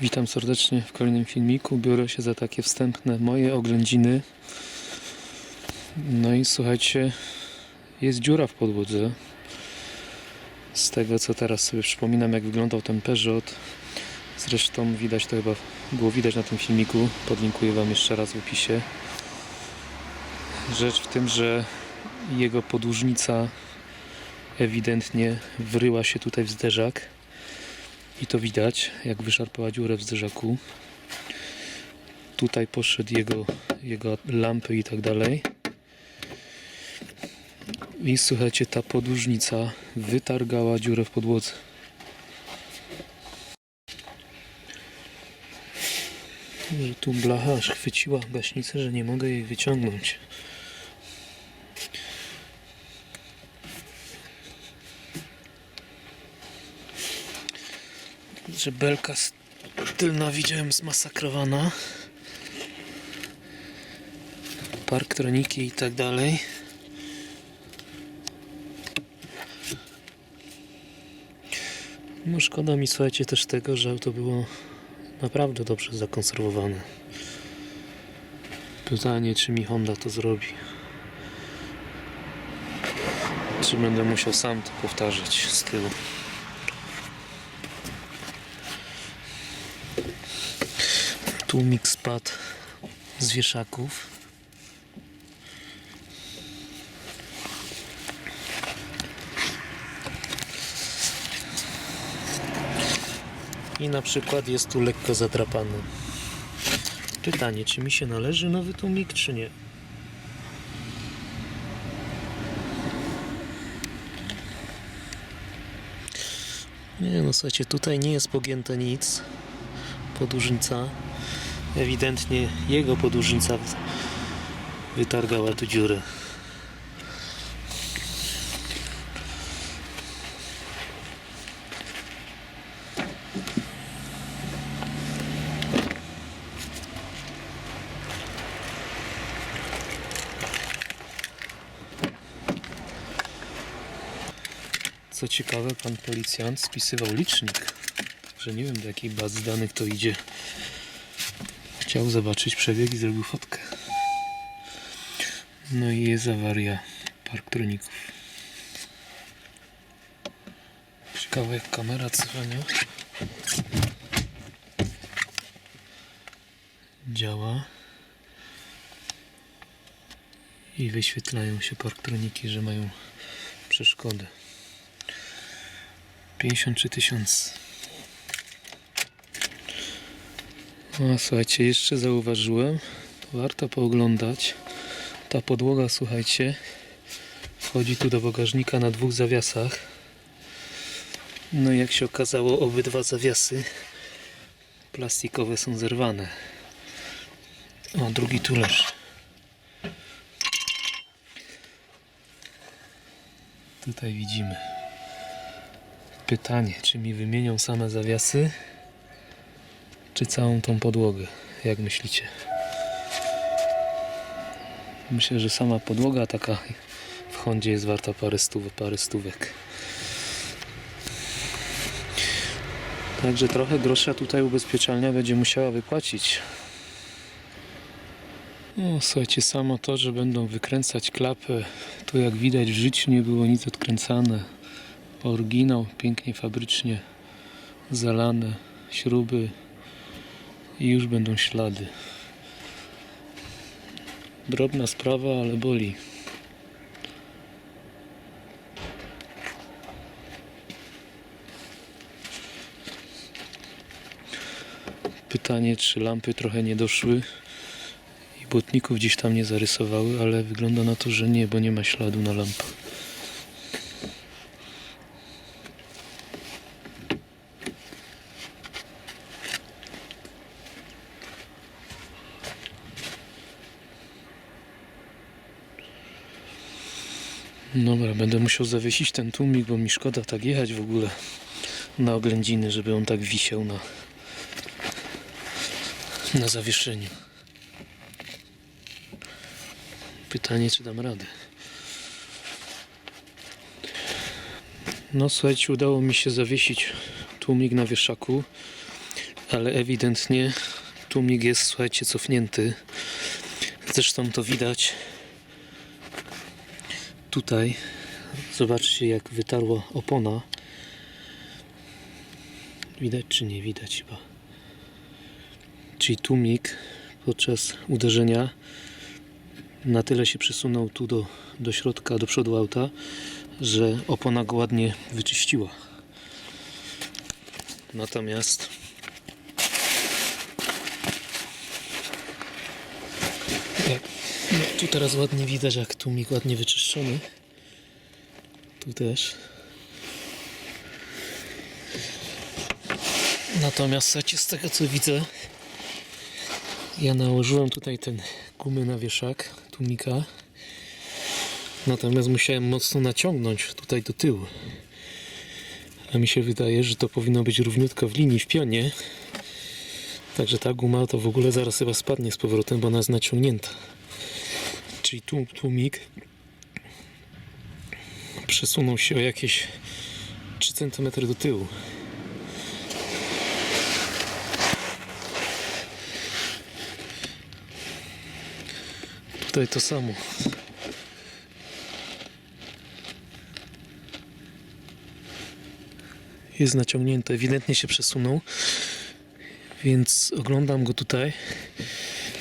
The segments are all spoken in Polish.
Witam serdecznie w kolejnym filmiku. Biorę się za takie wstępne moje oględziny. No i słuchajcie, jest dziura w podłodze. Z tego co teraz sobie przypominam, jak wyglądał ten Peugeot. Zresztą widać to chyba było widać na tym filmiku. Podlinkuję Wam jeszcze raz w opisie. Rzecz w tym, że jego podłużnica ewidentnie wryła się tutaj w zderzak. I to widać, jak wyszarpała dziurę w zderzaku. Tutaj poszedł jego, jego lampy i tak dalej. I słuchajcie, ta podłużnica wytargała dziurę w podłodze. Że tu blacha aż chwyciła gaśnicę, że nie mogę jej wyciągnąć. Że belka tylna widziałem zmasakrowana. Parktroniki i tak dalej. No szkoda mi słuchajcie też tego, że auto było naprawdę dobrze zakonserwowane. Pytanie, czy mi Honda to zrobi. Czy będę musiał sam to powtarzać z tyłu. Tłumik spadł z wieszaków. I na przykład jest tu lekko zadrapany. Pytanie, czy mi się należy nowy tłumik, czy nie? Nie no, słuchajcie, tutaj nie jest pogięte nic. Podłużnica Ewidentnie jego podłużnica wytargała tu dziurę. Co ciekawe, pan policjant spisywał licznik, że nie wiem do jakiej bazy danych to idzie. Chciał zobaczyć przebieg i zrobił fotkę. No i jest awaria parktroników. Ciekawe jak kamera cofania działa i wyświetlają się parktroniki, że mają przeszkodę. 53 tysiące. No, słuchajcie, jeszcze zauważyłem, warto pooglądać. Ta podłoga, słuchajcie, wchodzi tu do bagażnika na dwóch zawiasach. No i jak się okazało, obydwa zawiasy plastikowe są zerwane. O, drugi tu. Tutaj widzimy. Pytanie, czy mi wymienią same zawiasy? Czy całą tą podłogę? Jak myślicie? Myślę, że sama podłoga taka w Hondzie jest warta parę stówek, parę stówek. Także trochę grosza tutaj ubezpieczalnia będzie musiała wypłacić. No, słuchajcie, samo to, że będą wykręcać klapę, tu jak widać w życiu nie było nic odkręcane. Oryginał, pięknie fabrycznie zalane, śruby, i już będą ślady. Drobna sprawa, ale boli. Pytanie, czy lampy trochę nie doszły i błotników gdzieś tam nie zarysowały, ale wygląda na to, że nie, bo nie ma śladu na lampach. Dobra, będę musiał zawiesić ten tłumik, bo mi szkoda tak jechać w ogóle na oględziny, żeby on tak wisiał na, na zawieszeniu. Pytanie, czy dam radę. No słuchajcie, udało mi się zawiesić tłumik na wieszaku, ale ewidentnie tłumik jest, słuchajcie, cofnięty. Zresztą to widać tutaj. Zobaczcie, jak wytarła opona. Widać czy nie widać chyba. Czyli tłumik podczas uderzenia na tyle się przesunął tu do, do środka, do przodu auta, że opona go ładnie wyczyściła. Natomiast jak, no, tu teraz ładnie widać, jak tłumik ładnie Tu też. Natomiast słuchajcie, z tego co widzę, ja nałożyłem tutaj ten gumy na wieszak tłumika. Natomiast musiałem mocno naciągnąć tutaj do tyłu. A mi się wydaje, że to powinno być równiutko w linii, w pionie. Także ta guma to w ogóle zaraz chyba spadnie z powrotem, bo ona jest naciągnięta. Czyli tłum, tłumik przesunął się o jakieś 3 cm do tyłu. Tutaj to samo. Jest naciągnięty, ewidentnie się przesunął. Więc oglądam go tutaj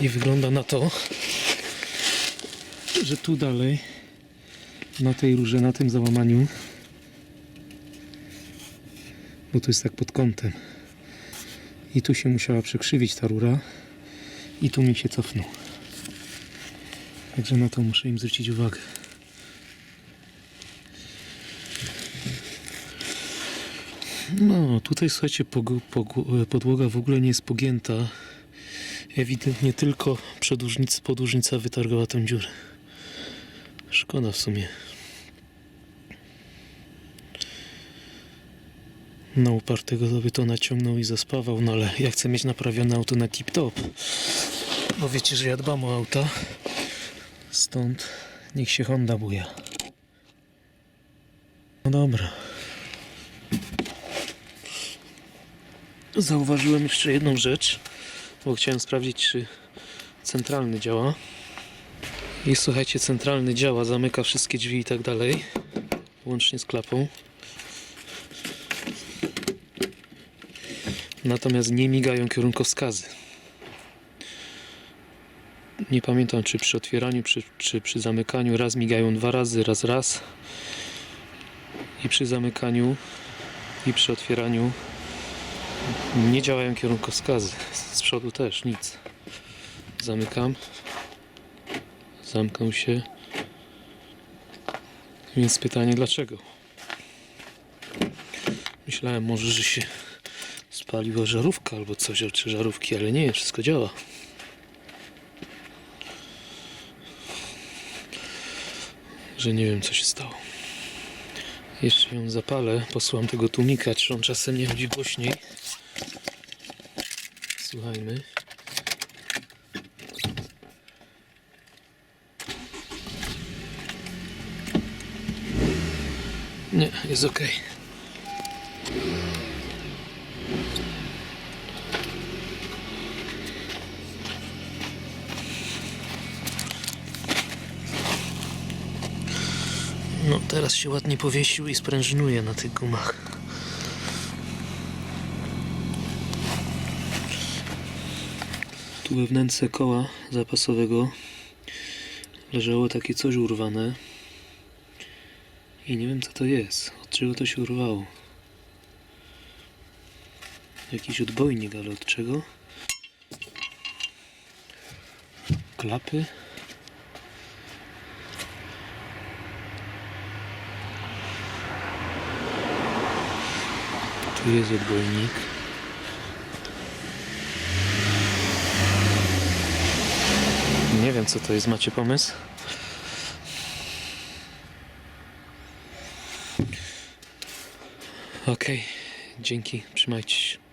i wygląda na to, że tu dalej, na tej rurze, na tym załamaniu, bo to jest tak pod kątem, i tu się musiała przekrzywić ta rura, i tu mi się cofnął. Także na to muszę im zwrócić uwagę. No, tutaj słuchajcie, podłoga w ogóle nie jest pogięta. Ewidentnie tylko przedłużnica, podłużnica wytargała tę dziurę. Szkoda w sumie. Na upartego by to naciągnął i zaspawał, no ale ja chcę mieć naprawione auto na tip-top. Bo wiecie, że ja dbam o auta. Stąd niech się Honda buja. No dobra. Zauważyłem jeszcze jedną rzecz, bo chciałem sprawdzić, czy centralny działa. I słuchajcie, centralny działa, zamyka wszystkie drzwi i tak dalej, łącznie z klapą. Natomiast nie migają kierunkowskazy. Nie pamiętam, czy przy otwieraniu, czy, czy przy zamykaniu raz migają dwa razy, raz raz. I przy zamykaniu, i przy otwieraniu nie działają kierunkowskazy. Z przodu też nic. Zamykam. Zamknął się. Więc pytanie dlaczego? Myślałem może, że się spaliła żarówka albo coś, czy żarówki, ale nie, wszystko działa. Że nie wiem co się stało. Jeszcze ją zapalę, posłam tego tłumika, czy on czasem nie chodzi głośniej. Słuchajmy. Nie, jest ok. No, teraz się ładnie powiesił i sprężynuje na tych gumach. Tu we wnętrze koła zapasowego leżało takie coś urwane. I nie wiem co to jest. Od czego to się urwało? Jakiś odbojnik, ale od czego? Klapy? Tu jest odbojnik. Nie wiem co to jest, macie pomysł? Okej, dzięki, trzymajcie się.